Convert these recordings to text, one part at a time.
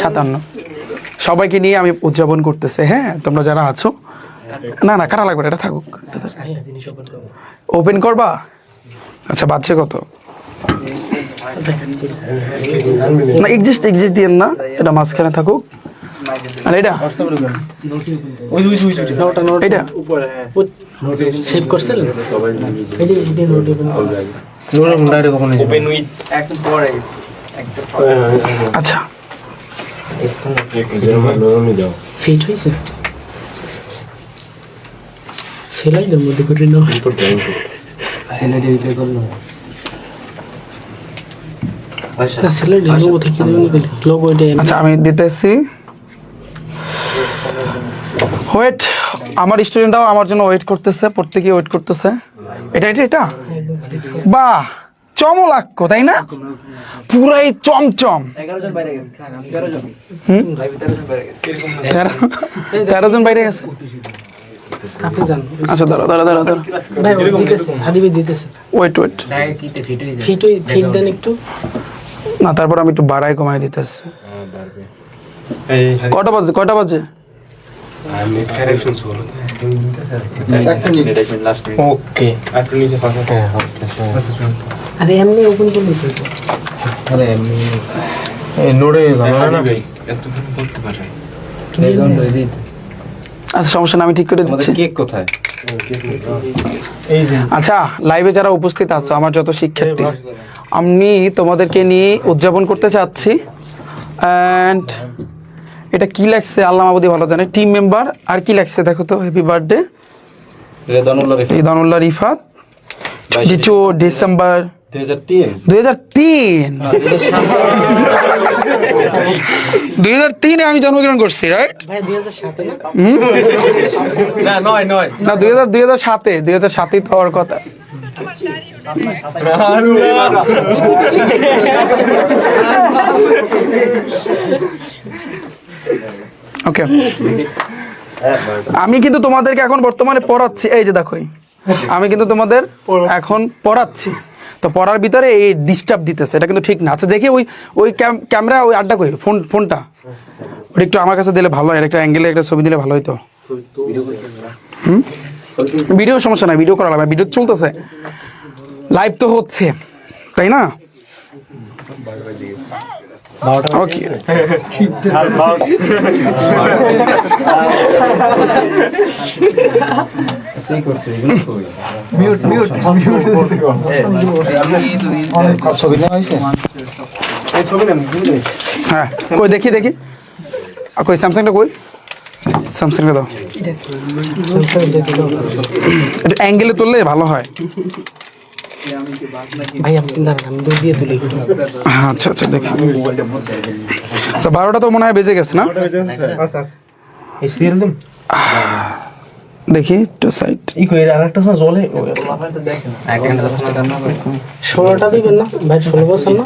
সাতান্ন। সবাইকে নিয়ে আমি উদযাপন করতেছে হ্যাঁ? তোমরা যারা আছো, না না, কারা লাগবে? এটা থাকুক। ওপেন করবা? আচ্ছা বাচ্চা কত? না এক্সিস্ট এক্সিস্ট দিয়ে না, এটা মাঝখানে থাকুক। আর এটা। এটা। সেভ করছেন? আচ্ছা। ফিট হয়েছে? সেলাইদের মধ্যে করে নাও। না সেলাইড লোগো থেকে লোগো এটা আচ্ছা আমি দিতেছি। ওয়েট আমার স্টুডেন্টরাও আমার জন্য ওয়েট করতেছে প্রত্যেকে ওয়েট করতেছে। এটা এটা এটা? বাহ চমলাক্য তাই না? পুরাই চমচম। হুম? তেরো তেরো জন বাইরে গেছে? আচ্ছা দাঁড়া দাঁড়া দাঁড়া দাঁড়া ওয়েট ওয়েট ফিট দেন একটু। না তারপর আমি একটু বাড়াই কমাই দিতেছি। কটা বাজে কটা বাজে? ওকে আরে এমনি ওপেন করলে তো নোড়ে জানো না? আচ্ছা সমস্যা না আমি ঠিক করে দিচ্ছি। কেক কোথায়? আচ্ছা লাইভে যারা উপস্থিত আছো আমার যত শিক্ষার্থী আমি তোমাদেরকে নিয়ে উদযাপন করতে চাচ্ছি অ্যান্ড এটা কি লাগছে? আল্লাহ মাবুদি ভালো জানে। টিম মেম্বার আর কি লাগছে দেখো তো happy birthday Ridanullah Rifat. Twenty December. আমি জন্মগ্রহণ করছি রাইট না? দুই হাজার দুই হাজার সাতে দুই হাজার সাতেই তো হওয়ার কথা। ওকে আমি কিন্তু তোমাদেরকে এখন বর্তমানে পড়াচ্ছি এই যে দেখো আমি কিন্তু তোমাদের এখন পড়াচ্ছি। তো পড়ার ভিতরে এই ডিস্টার্ব দিতেছে এটা কিন্তু ঠিক না। আচ্ছা দেখি ওই ওই ক্যাম- ক্যামেরা ওই আড্ডা কই? ফোন ফোনটা। ওটা একটু আমার কাছে দিলে ভালো হয় একটা অ্যাঙ্গেলে একটা ছবি দিলে ভালো হতো হুম? ভিডিও সমস্যা নাই ভিডিও করা লাগবে ভিডিও চলতেছে। লাইভ তো হচ্ছে তাই না? ওকে। ছবি নেওয়া হয়েছে? হ্যাঁ কই দেখি দেখি। আর কই স্যামসাংটা কই? স্যামসাংটা দাও। একটু অ্যাঙ্গেলে তুললে ভালো হয়। ভাই আপনি দাঁড়ান আমি দুধ দিয়ে তুলি আচ্ছা আচ্ছা দেখি। আচ্ছা বারোটা তো মনে হয় বেজে গেছে না? আচ্ছা আচ্ছা দেখি একটু সাইড ই কই আর একটা জলে? ষোলোটা দিবেন না? ভাই ষোলো বছর না?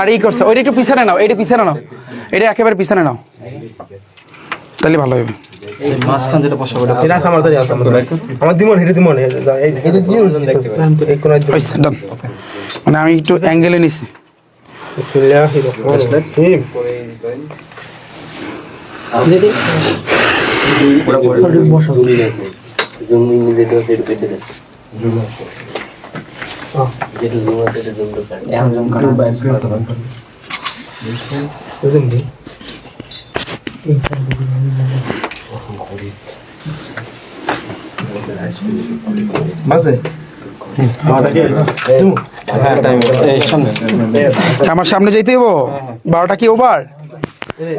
আর ই করছে ওইটা একটু পিছনে নাও এটা পিছনে নাও। এটা একেবারে পিছনে নাও। তাহলে ভালো হবে। মাঝখান যেটা বসা ওটা এটা আমার দাঁড়িয়ে আছে আমার দিমন হেরে দিমন এই কোন ডান। মানে আমি একটু অ্যাঙ্গেলে নিছি। বিসমিল্লাহির রহমানির রহিম। হ্যাঁ টাইম আমার সামনে যাইতে হব বারোটা কি ওভার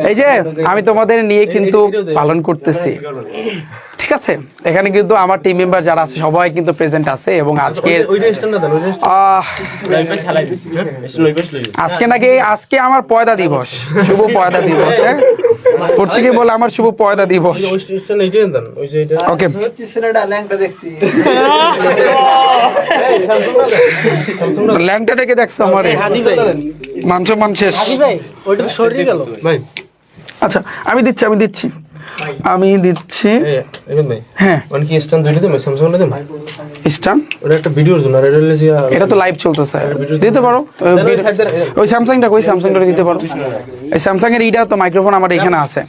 এই যে আমি তোমাদের নিয়ে কিন্তু পালন করতেছি। ঠিক আছে? এখানে কিন্তু আমার টিম মেম্বার যারা আছে সবাই কিন্তু প্রেজেন্ট আছে এবং আজকের ওইটা আহ, আজকে নাকি আজকে আমার পয়দা দিবস। শুভ পয়দা দিবস হ্যাঁ? প্রত্যেকে বলে আমার শুভ পয়দা দিবস। ওই স্ট্যান্ড এইটা দেন ওই যে এটা। ওকে ল্যাংটা দেখে দেখছ আমার। মাংস মান শেষ। হাদি ভাই ওইটা তো সরিয়ে গেল। ভাই। আচ্ছা আমি দিচ্ছি আমি দিচ্ছি। আমি দিচ্ছি। হ্যাঁ। ওটা একটা ভিডিওর জন্য এটা তো লাইভ চলতেছে দিতে পারো? ওই স্যামসাংটা কই স্যামসাংটা দিতে পারো। এই স্যামসাং এর এইটা তো মাইক্রোফোন আমার এখানে আছে।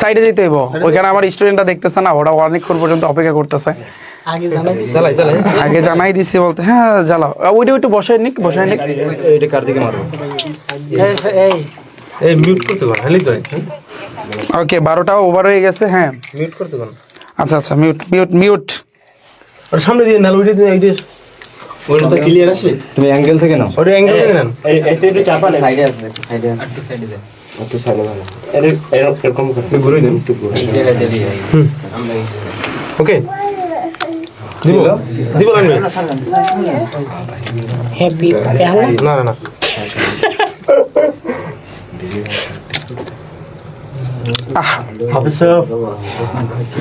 সাইড যেতে হইব। ওইখানে আমার স্টুডেন্টটা দেখতেছে না ওরা অনেকক্ষণ পর্যন্ত অপেক্ষা করতেছে। আগে জানাই দিছি। বলতে হ্যাঁ জ্বালাও। ওইটা একটু বসাই নিক বসাই নিক। এটা কার দিকে মারবো? এই এই। মিউট করতে পারো হ্যাঁ তো ওকে বারোটাও ওভার হয়ে গেছে হ্যাঁ। মিউট করতে পারো। আচ্ছা আচ্ছা মিউট মিউট মিউট আর সামনে দিয়ে নাল ওইটা দিয়ে এইটা ওইটা তো ক্লিয়ার আসবে তুমি অ্যাঙ্গেল থেকে নাও। ওটা অ্যাঙ্গেল থেকে সাইডে সাইডে আছে একটু সাইডে দেন। একটু সাইডে ভালো এরকম করতে ঘুরে দেন একটু ঘুরে এই জায়গায় দিলি আমরা ওকে। দিব। দিব লাগবে হ্যাপি না না না।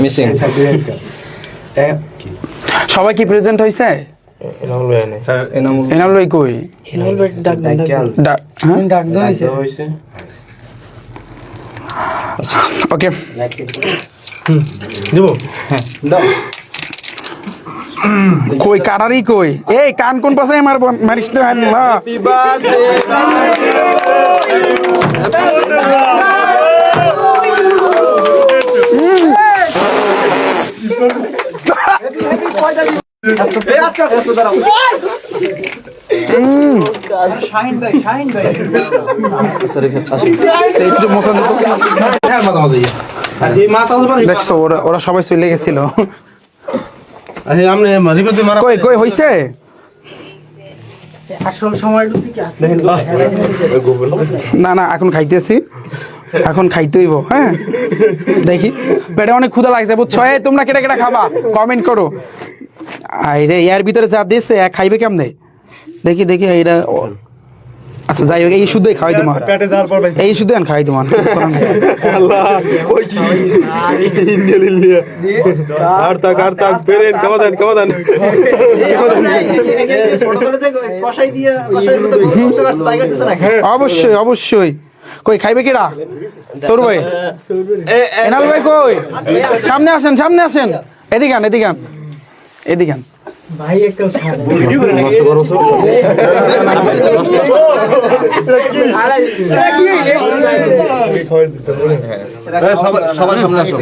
মিসিং সবাই কি প্রেজেন্ট হয়েছে এনামুল এনাম কই? ওকে কই কারারি কই? এই কান কোন পাশে মার মারিস না আল্লাহ একটু মোছা দিত। হ্যাঁ মাথা মাথা ইয়ে আর এই মাথা হলো দেখছ ওরা ওরা সবাই চলে গেছিল। কই কই হইছে? আসল না না এখন খাইতেছি। এখন খাইতে হইব হ্যাঁ? দেখি। পেটে অনেক ক্ষুধা লাগছে বুঝছ? এই তোমরা কেটে কেটে খাবা কমেন্ট করো। আরে এর ভিতরে যা দিয়েছে এক খাইবে কেমনে? দেখি দেখি এইটা আচ্ছা যাই হোক এই শুদ্ধই খাওয়াই তোমার পেটে যাওয়ার পর এই শুদ্ধ আমি খাওয়াই তোমার অবশ্যই অবশ্যই। কই খাইবে কিরা সরু ভাই এনাল ভাই কই সামনে আসেন সামনে আসেন এদিকে আন এদিকে আন এদিকে আন ভাই একটা ছাড় সবার সামনে আসো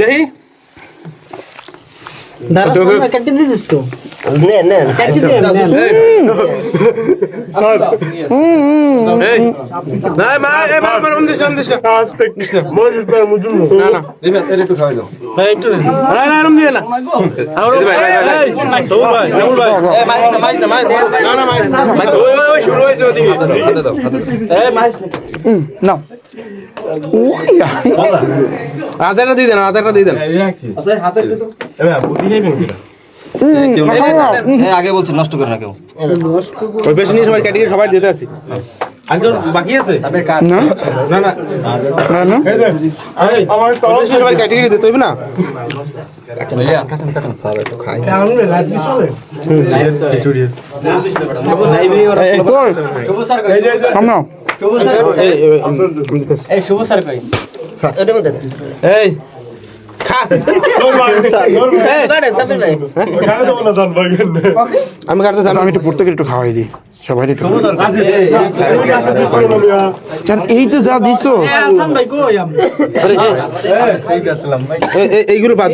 দেখি নে রম দিয়ে না আর ভাই ভাই তো ভাই রাহুল ভাই এ মাইক না মাইক না মাইক না না মাইক মাইক ওই ওই শুরু হয়েছে ওদিকে হাতে দাও হাতে দাও এ মাইক নাও ওইয়া। আধারটা দিয়ে দেন আধারটা দেন আগে বলছি নষ্ট করে না কেউ ওই বেশি নিয়ে সবাই ক্যাটেগরি সবাই দিতে আসি একজন বাকি আছে না না না না না আমার তো সবাই ক্যাটেগরি দিতে হইবে না সামনে লাজমি চলে কই সামনে আও। এই খা এই, আমি কাটতে আচ্ছা, আমি একটু প্রত্যেকে একটু খাওয়াই দিই সবাই এই তো যা দিছো। হাসান ভাই কই আমি এইগুলো বাদ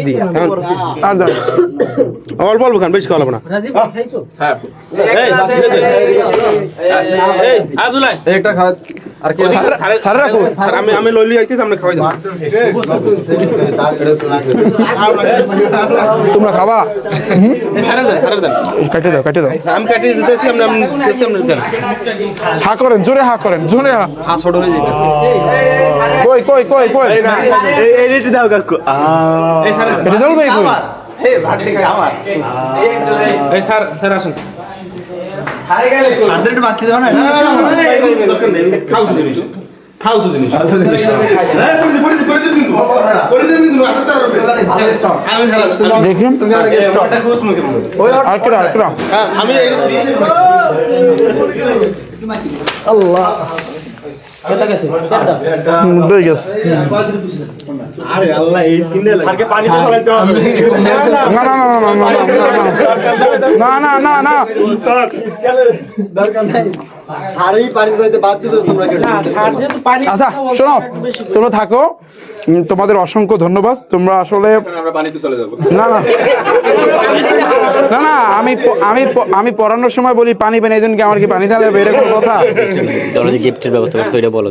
আর দাও। অল্প অল্প খান বেশি খাওয়া লাগবে না। একটা খাওয়া আর কে স্যার রাখো। স্যার, আমি আমি লইলি আইতেছি আমরা খাওয়াই তোমরা খাবা? কেটে দাও কেটে দাও। আমি কাটিয়ে দিতেছি আমরা দিতেছি আমরা দেন হা করেন জোরে হা করেন জোরে হা হা ছোট হয়ে যাবে কই কই কই কই এই এডিট দাও কাকু এই স্যার এটা এই স্যার স্যার আসুন বাকি দাও না ফালতু জিনিস দেখেন আমি আল্লাহ না না না না না না আচ্ছা শোনো তোমরা থাকো। তোমাদের অসংখ্য ধন্যবাদ। তোমরা আসলে আমরা পানিতে চলে যাব। না না। না না আমি আমি আমি পড়ানোর সময় বলি পানি পানি এই জন্য আমার কি পানি তাহলে? এরকম কথা? তোমরা গিফটের ব্যবস্থা করছ এটা বলো।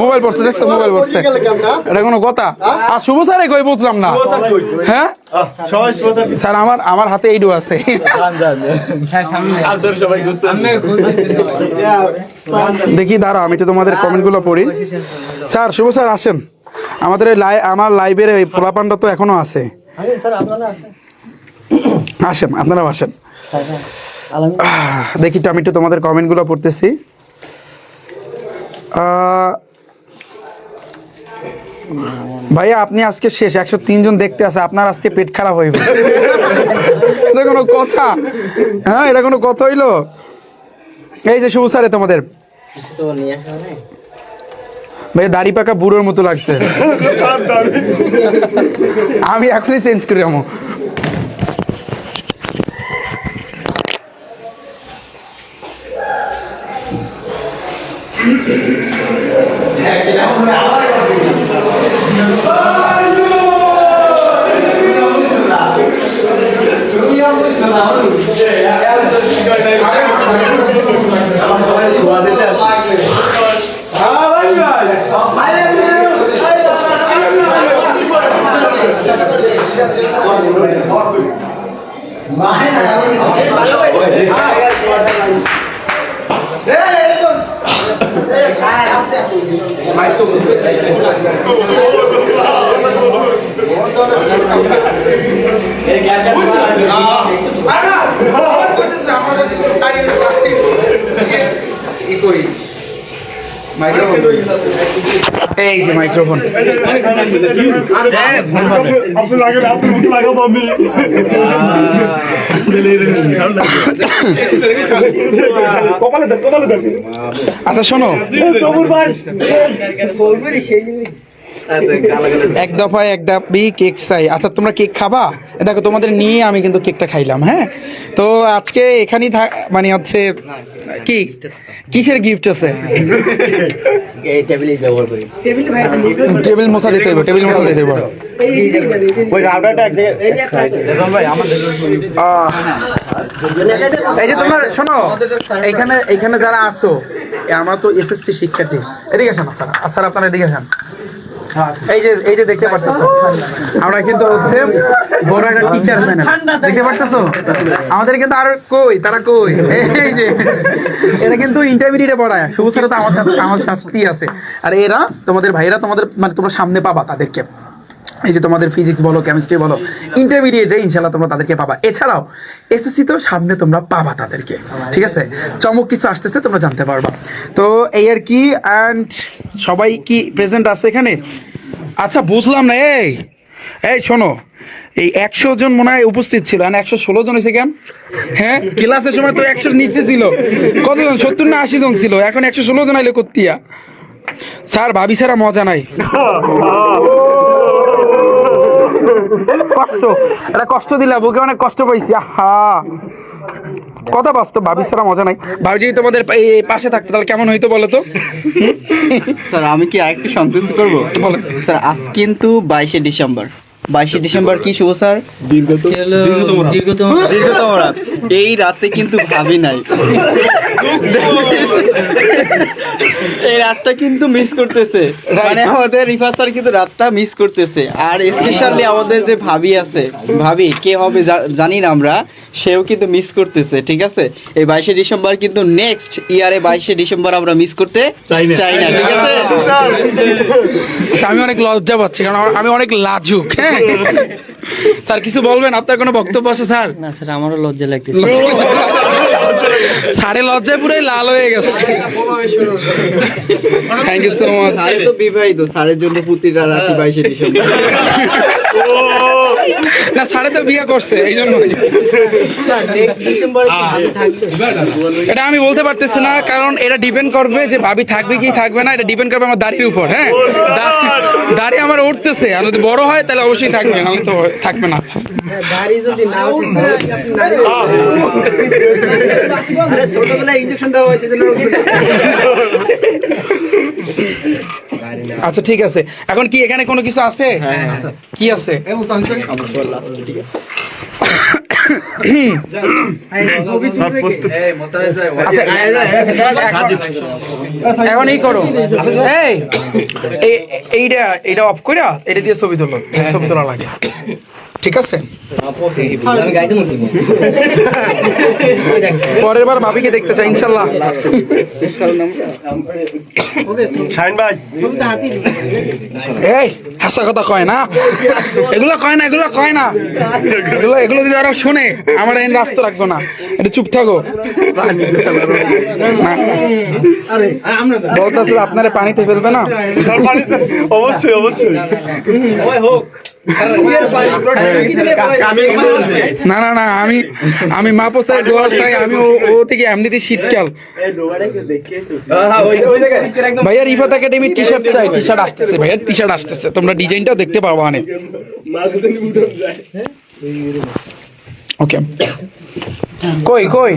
মোবাইল পড়ছে দেখছ মোবাইল পড়ছে এটা কোনো কথা? আর শুভ স্যারে কই বুঝলাম না। হ্যাঁ? স্যার। আমার আমার হাতে এইডু আছে। দেখি দাঁড়া আমি তো তোমাদের কমেন্টগুলো পড়ি। স্যার শুভ স্যার আসেন। আমাদের আমার লাইভের এই পোলাপানটা তো এখনও আছে। আসেন। আপনারাও আসেন। দেখি তো আমি একটু তোমাদের কমেন্টগুলো পড়তেছি। ভাইয়া, আপনি আজকে শেষ, একশো জন দেখতে আছে, আপনার আজকে পেট খারাপ হইবে। এটা কোনো কথা? হ্যাঁ এটা কোনো কথা হইল? এই যে শুভ স্যারে তোমাদের। তো নিয়ে আসা মানে ভাই দাড়ি পাকা বুড়োর মতো লাগছে। আমি এখনই চেঞ্জ করি ই করি। এই যে মাইক্রোফোন আচ্ছা শোনো এক দফায় এক দাবি কেক চাই। আচ্ছা তোমরা কেক খাবা? দেখো তোমাদের নিয়ে আমি কিন্তু কেকটা খাইলাম হ্যাঁ? তো আজকে এখানেই থাক মানে হচ্ছে কি? কিসের গিফট আছে? এই টেবিলে মশা দিতে হইব টেবিল মশা দিতে আহ, এই যে তোমরা শোনো এখানে এখানে যারা আসো আমরা তো এসএসসি শিক্ষার্থী। এদিকে আসেন আপনারা। আর স্যার আপনারা এদিকে আসেন। এই যে এই যে দেখতে পারতেছো। আমরা কিন্তু হচ্ছে বড় একটা টিচার দেখতে পারতেছো? আমাদের কিন্তু আর কই, তারা কই? এই যে, এরা কিন্তু ইন্টারমিডিয়েটে পড়ায়। শুভ স্যার তো আমার আমার শাস্তি আছে। আর এরা তোমাদের ভাইরা তোমাদের মানে তোমরা সামনে পাবা তাদেরকে। এই যে তোমাদের ফিজিক্স বলো কেমিস্ট্রি বলো ইন্টারমিডিয়েটে ইনশাল্লাহ তোমরা তাদেরকে পাবা। এছাড়াও এসএসসি তো সামনে তোমরা পাবা তাদেরকে, ঠিক আছে? চমক কিছু আসতেছে, তোমরা জানতে পারবা। তো এই আর কি অ্যান্ড সবাই কি প্রেজেন্ট আছে এখানে? আচ্ছা বুঝলাম না, এই এই শোনো, এই একশো জন মনে হয় উপস্থিত ছিল আর একশো ষোলো জন হয়েছে কেন? হ্যাঁ ক্লাসের সময় তো একশোর নিচে ছিল। কতজন? সত্তর না আশি জন ছিল? এখন একশো ষোলো জন আইলে করতিয়া স্যার, ভাবি ছাড়া মজা নাই। কষ্ট এটা কষ্ট দিলা বুকে অনেক কষ্ট পাইছি আহা। কথা বাস্তব ভাবি ছাড়া মজা নাই। ভাবি যদি তোমাদের এই পাশে থাকতো তাহলে কেমন হইতো বলো তো? স্যার আমি কি আরেকটু সংযুক্ত করব? বলো। স্যার আজ কিন্তু বাইশে ডিসেম্বর। বাইশে ডিসেম্বর কি শুভ স্যার? দীর্ঘতম দীর্ঘতম রাত। এই রাতে কিন্তু ভাবি নাই। এই রাতটা কিন্তু মিস করতেছে। মানে আমাদের রিফা স্যার কিন্তু রাতটা মিস করতেছে। আর স্পেশালি আমাদের যে ভাবি আছে ভাবি কে হবে জানি না আমরা সেও কিন্তু মিস করতেছে ঠিক আছে? এই বাইশে ডিসেম্বর কিন্তু নেক্সট ইয়ারে বাইশে ডিসেম্বর আমরা মিস করতে চাই না। ঠিক আছে? আচ্ছা, আমি অনেক লজ্জা পাচ্ছি কারণ আমি অনেক লাজুক হ্যাঁ? স্যার কিছু বলবেন? আপনার কোনো বক্তব্য আছে স্যার? না স্যার আমারও লজ্জা লাগতেছে। সারে লজ্জায় পুরো লাল হয়ে গেছে। থ্যাংক ইউ সো মাচ সারে তো বিবাহিত স্যারের জন্য পুতিরা রাতে বাইশে ডিসেম্বর। না সারে তো বিয়ে করছে এই জন্য এটা আমি বলতে পারতেছি না কারণ এটা ডিপেন্ড করবে যে ভাবি থাকবে কি থাকবে না এটা ডিপেন্ড করবে আমার দাড়ির উপর হ্যাঁ? দাড়ি আমার উঠতেছে আর যদি বড় হয় তাহলে অবশ্যই থাকবে নাহলে তো থাকবে না। আচ্ছা ঠিক আছে। এখন কি এখানে কোনো কিছু আছে? কি আছে? আচ্ছা, এখন এই করো। এই এই- এইটা এইটা অফ করে এটা দিয়ে ছবি তোলো। ছবি তোলা লাগে। ঠিক আছে? পরের বার ভাবিকে দেখতে চাই ইনশাল্লাহ। শাইন ভাই। এই হাসা কথা কয় না? এগুলো কয় না এগুলো কয় না? এগুলো এগুলো যদি ওরা শুনে আমার এই রাস্তা রাখব না। একটু চুপ থাকো। বলতেছে আপনারা পানিতে ফেলবে না? অবশ্যই অবশ্যই। না না না, আমি আমি মা পোসাই ডোয়ার চাই, আমি ও থেকে এমনিতে শীতকাল। ভাইয়া, রিফাত একাডেমি টি শার্ট চাই টি শার্ট আসতেছে, ভাইয়া টি শার্ট আসতেছে। তোমরা ডিজাইনটাও দেখতে পারব অনেক ওকে। কই কই?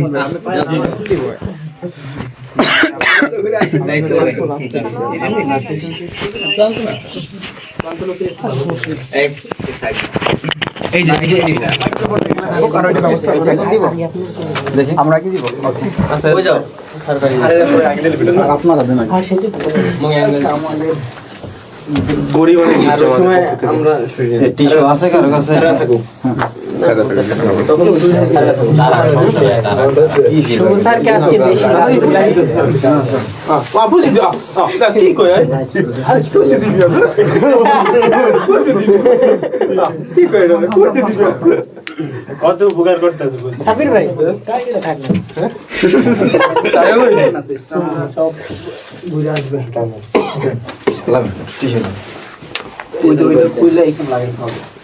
আমরা কি দিব? গরিব কত উপকার করতেছে আচ্ছা আচ্ছা তাহলে আপনি যদি নামতে পারেন আমি করতে পারব ওই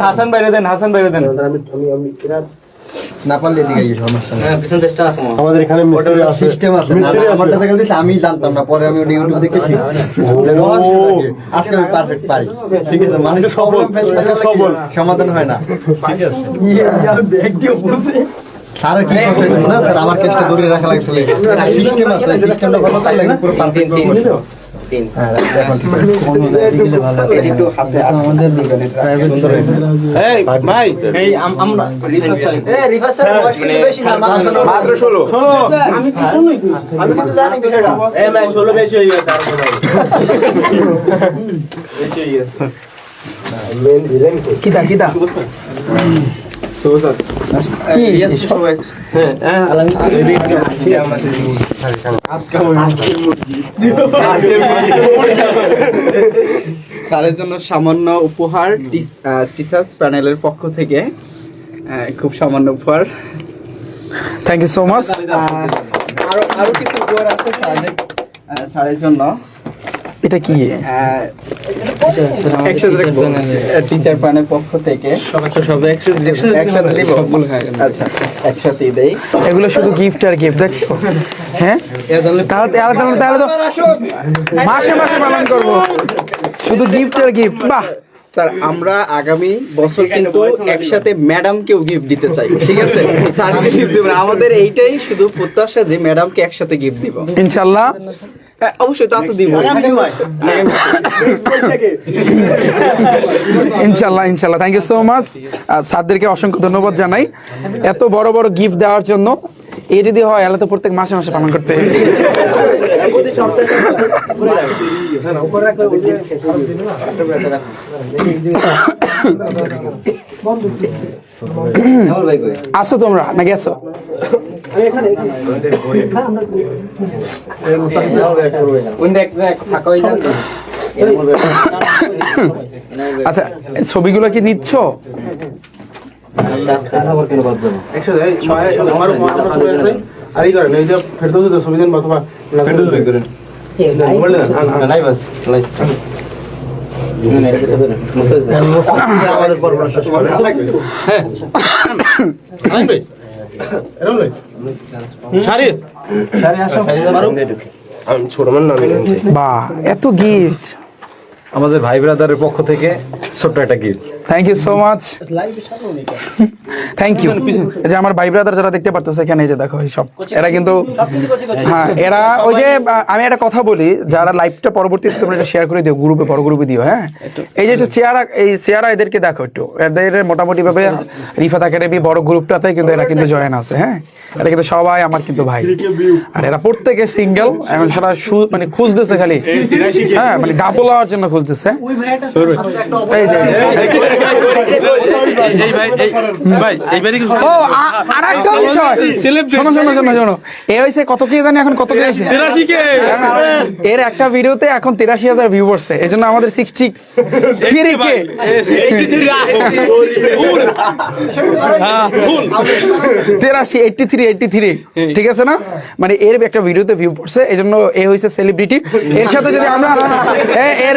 হাসান বাইরে দেন হাসান বাইরে দেন না পারলে এদিকে আইও, সমস্যা নেই। হ্যাঁ পিছন চেষ্টা আছে আমার আমাদের এখানে মিস্ত্রি আছে। সিস্টেম আছে। মিস্ত্রি আমারটা থেকে দিছে, আমি জানতাম না পরে আমি ইউটিউব দেখে শিখছি আজকে আমি পারফেক্ট পারি ঠিক আছে মানে সবল, problem face আজকে করলে সবল। সমাধান হয় না। ঠিক আছে। স্যার কি করতেছিল না স্যার আমার কেসটা ধরে রাখা লাগছিল সিস্টেম আছে সিস্টেমটা ভালো করলে আমি পুরো পারফেক্ট করব হ্যাঁ এখন ঠিক আছে। কোন জায়গায় দিলে ভালো হবে একটু হাতে আমাদের দিবেন প্রাইভেট সুন্দর হয়েছে। এই ভাই এই আমরা এ রিভার্স স্যার বয়স কিন্তু বেশি না মাত্র ষোলো। আমি কিন্তু জানি বিষয়টা। এই ভাই ষোলো বেশি হয়ে গেছে কিতা কিতা? কি? স্যারের জন্য সামান্য উপহার টিচার্স প্যানেলের পক্ষ থেকে খুব সামান্য উপহার। থ্যাংক ইউ সো মাচ আরও আরও কিছু উপহার আছে স্যারের জন্য। এটা কি? টিচার পক্ষ থেকে একসাথে আচ্ছা। একসাথেই দেই। এগুলো শুধু গিফট আর গিফট দেখছ হ্যাঁ? তাহলে তো মাসে মাসে পালন করব। শুধু গিফট আর গিফট বাহ। স্যার আমরা আগামী বছর কিন্তু একসাথে ম্যাডামকেও গিফট দিতে চাই ঠিক আছে? স্যারকে গিফট দিব আমাদের এইটাই শুধু প্রত্যাশা যে ম্যাডামকে একসাথে গিফট দিব। ইনশাল্লাহ। হ্যাঁ, অবশ্যই দিব। ইনশাল্লাহ ইনশাল্লাহ। থ্যাংক ইউ সো মাচ স্যারদেরকে অসংখ্য ধন্যবাদ জানাই। এত বড় বড় গিফট দেওয়ার জন্য এই যদি হয় তাহলে তো প্রত্যেক মাসে মাসে পালন করতে আসো তোমরা? না গেছো ওইটা একটা ফাঁকা হয়ে যাবে আচ্ছা ছবিগুলো কি নিচ্ছ? আর এই করেন এই যে ফেরদৌস ছবি দেন অথবা ফেরদৌস করেন নাই বাস নাই এত গিফট। আমাদের ভাই ব্রাদারের পক্ষ থেকে ছোট্ট একটা gift thank you so much thank you যে আমার ভাই ব্রাদার যারা দেখতে পারতেছে এখানে এই যে দেখো এই সব। এরা কিন্তু হ্যাঁ এরা ওই যে আমি একটা কথা বলি যারা লাইভটা পরবর্তীতে তোমরা এটা শেয়ার করে দিও গ্রুপে বড় গ্রুপে দিও হ্যাঁ? এই যে একটু চেয়ারা এই চেয়ারা এদেরকে দেখো একটু। এদের মোটামুটি ভাবে রিফাত একাডেমি বড় গ্রুপটাতে কিন্তু এরা কিন্তু জয়েন আছে হ্যাঁ? এরা কিন্তু সবাই আমার কিন্তু ভাই। আর এরা প্রত্যেকে সিঙ্গেল এখন সারা মানে খুঁজতেছে খালি। হ্যাঁ মানে ডাবল হওয়ার জন্য খুঁজতেছে এই যে এই ভাই এই ভাই এইবারই ও আ- আরেকটা বিষয়। শোনো শোনো শোনো শোনো এ হয়েছে কত কে জানি এখন কত কে এর একটা ভিডিওতে এখন তিরাশি হাজার ভিউ পড়ছে এই জন্য আমাদের সিক্সটি থ্রি কে? তেরাশি এইটটি থ্রি এইটটি থ্রি ঠিক আছে না? মানে এর একটা ভিডিওতে ভিউ পড়ছে এই জন্য এ হয়েছে সেলিব্রিটি এর সাথে যদি আমরা এর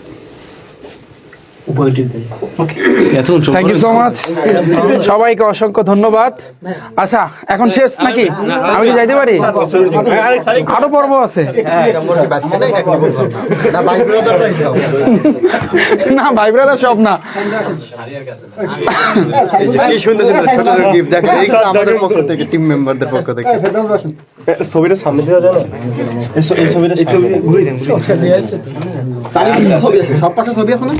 থ্যাংক ইউ সো মাচ সবাইকে অসংখ্য ধন্যবাদ। আচ্ছা এখন শেষ নাকি? আমি কি যাইতে পারি? আরও পর্ব আছে। না ভাই ব্রাদার সব না। সুন্দর সুন্দর ছোট ছোট গিফট দেখেন এইগুলো আমাদের পক্ষ থেকে টিম মেম্বারদের পক্ষ থেকে। ছবিটা সামনে দেওয়া যায় এই ছবিটা ছবি ঘুরে দেন। সব পাশে ছবি আছে না?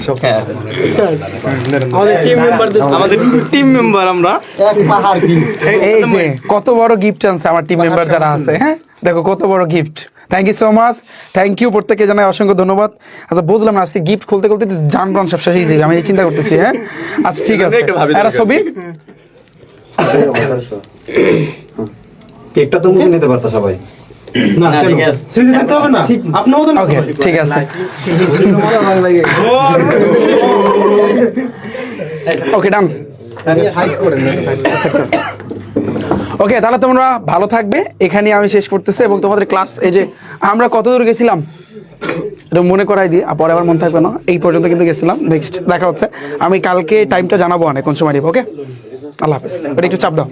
আমাদের টিম মেম্বারদের আমাদের টিম মেম্বার আমরা। এক পাহাড় এই যে কত বড় গিফট আনছে আমার টিম মেম্বার যারা আছে হ্যাঁ? দেখো কত বড় gift thank you so much thank you প্রত্যেকে জানাই অসংখ্য ধন্যবাদ। আচ্ছা বুঝলাম না আজকে গিফট খুলতে খুলতে জান প্রাণ সব শেষ হয়ে আমি এই চিন্তা করতেছি হ্যাঁ? আচ্ছা ঠিক আছে। একটা ছবি? কেকটা তো মুখে নিতে পারতো সবাই। ঠিক আছে। ওকে ডান তাহলে তোমরা ভালো থাকবে। এখানে আমি শেষ করতেছি এবং তোমাদের ক্লাস এই যে আমরা কত দূর গেছিলাম? এটা মনে করাই দিই আর পরে আবার মনে থাকবে না। এই পর্যন্ত কিন্তু গেছিলাম। নেক্সট দেখা হচ্ছে। আমি কালকে টাইমটা জানাব অনেক কোন সময় ওকে আল্লাহ হাফেজ। একটু চাপ দাও।